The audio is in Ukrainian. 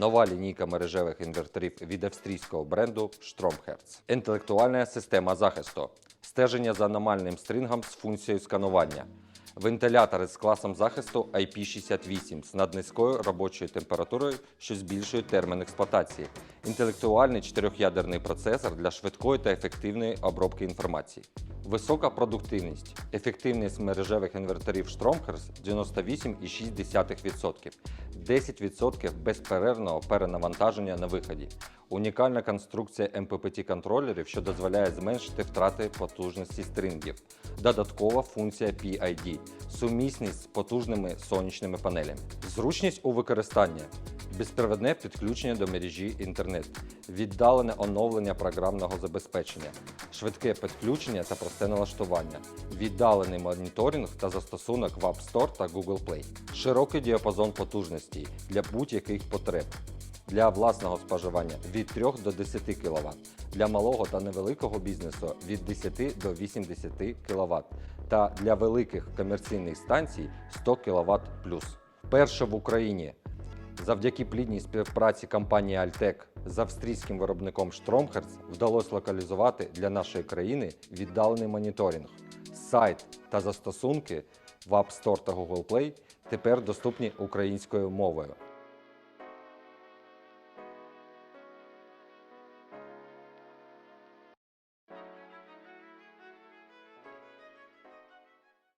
Нова лінійка мережевих інверторів від австрійського бренду Stromhertz. Інтелектуальна система захисту. Стеження за аномальним стрингом з функцією сканування. Вентилятори з класом захисту IP68 з наднизькою робочою температурою, що збільшує термін експлуатації. Інтелектуальний чотирьохядерний процесор для швидкої та ефективної обробки інформації. Висока продуктивність. Ефективність мережевих інверторів Stromhertz 98,6%. 10% безперервного перенавантаження на виході. Унікальна конструкція MPPT контролерів, що дозволяє зменшити втрати потужності стрингів. Додаткова функція PID, сумісність з потужними сонячними панелями. Зручність у використанні. Безпровідне підключення до мережі інтернет, віддалене оновлення програмного забезпечення, швидке підключення та просте налаштування, віддалений моніторинг та застосунок в App Store та Google Play, широкий діапазон потужностей для будь-яких потреб. Для власного споживання від 3 до 10 кВт, для малого та невеликого бізнесу від 10 до 80 кВт та для великих комерційних станцій 100 кВт Перше в Україні Завдяки плідній співпраці компанії Altec з австрійським виробником Штромхерц вдалося локалізувати для нашої країни віддалений моніторинг. Сайт та застосунки в App Store та Google Play тепер доступні українською мовою.